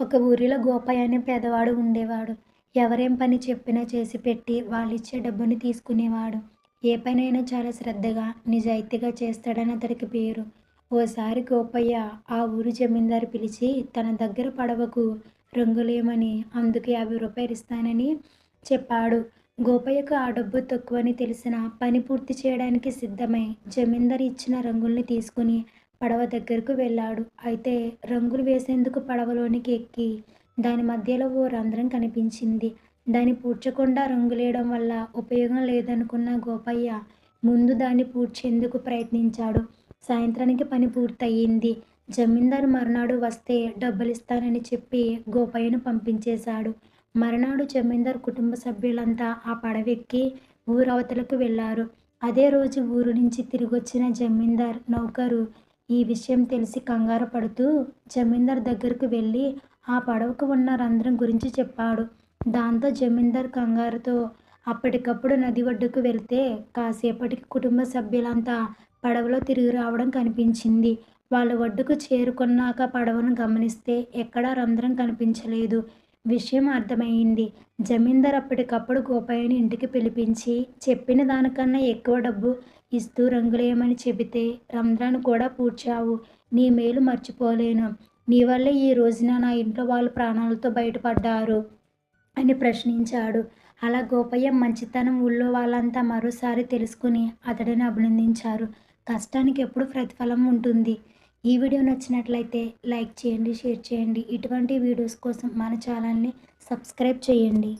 ఒక ఊరిలో గోపయ్య అనే పేదవాడు ఉండేవాడు. ఎవరేం పని చెప్పినా చేసిపెట్టి వాళ్ళిచ్చే డబ్బుని తీసుకునేవాడు. ఏ పనైనా చాలా శ్రద్ధగా, నిజాయితీగా చేస్తాడని అతడికి పేరు. ఓసారి గోపయ్య ఆ ఊరి జమీందారు పిలిచి తన దగ్గర పడవకు రంగులేమని అందుకు యాభై రూపాయలు ఇస్తానని చెప్పాడు. గోపయ్యకు ఆ డబ్బు తక్కువని తెలిసిన పని పూర్తి చేయడానికి సిద్ధమై జమీందారు ఇచ్చిన రంగుల్ని తీసుకుని పడవ దగ్గరకు వెళ్ళాడు. అయితే రంగులు వేసేందుకు పడవలోనికి ఎక్కి దాని మధ్యలో ఓ రంధ్రం కనిపించింది. దాన్ని పూడ్చకుండా రంగులేయడం వల్ల ఉపయోగం లేదనుకున్న గోపయ్య ముందు దాన్ని పూడ్చేందుకు ప్రయత్నించాడు. సాయంత్రానికి పని పూర్తయింది. జమీందారు మరునాడు వస్తే డబ్బులిస్తానని చెప్పి గోపయ్యను పంపించేశాడు. మరునాడు జమీందారు కుటుంబ సభ్యులంతా ఆ పడవెక్కి ఊరవతలకు వెళ్ళారు. అదే రోజు ఊరు నుంచి తిరిగొచ్చిన జమీందార్ నౌకరు ఈ విషయం తెలిసి కంగారు పడుతూ జమీందార్ దగ్గరకు వెళ్ళి ఆ పడవకు ఉన్న రంధ్రం గురించి చెప్పాడు. దాంతో జమీందార్ కంగారుతో అప్పటికప్పుడు నది ఒడ్డుకు వెళ్తే కాసేపటికి కుటుంబ సభ్యులంతా పడవలో తిరిగి రావడం కనిపించింది. వాళ్ళు ఒడ్డుకు చేరుకున్నాక పడవను గమనిస్తే ఎక్కడా రంధ్రం కనిపించలేదు. విషయం అర్థమైంది జమీందార్ అప్పటికప్పుడు గోపయ్యను ఇంటికి పిలిపించి చెప్పిన దానికన్నా ఎక్కువ డబ్బు ఇస్తూ రంగులేయమని చెబితే రంధ్రాన్ని కూడా పూడ్చావు. నీ మేలు మర్చిపోలేను. నీ వల్లే ఈ రోజున నా ఇంట్లో వాళ్ళు ప్రాణాలతో బయటపడ్డారు అని ప్రశ్నించాడు అలా గోపయ్య మంచితనం ఊళ్ళో వాళ్ళంతా మరోసారి తెలుసుకుని అతడిని అభినందించారు. కష్టానికి ఎప్పుడు ప్రతిఫలం ఉంటుంది. ఈ వీడియో నచ్చినట్లయితే లైక్ చేయండి, షేర్ చేయండి. ఇటువంటి వీడియోస్ కోసం మన ఛానల్ని సబ్స్క్రైబ్ చేయండి.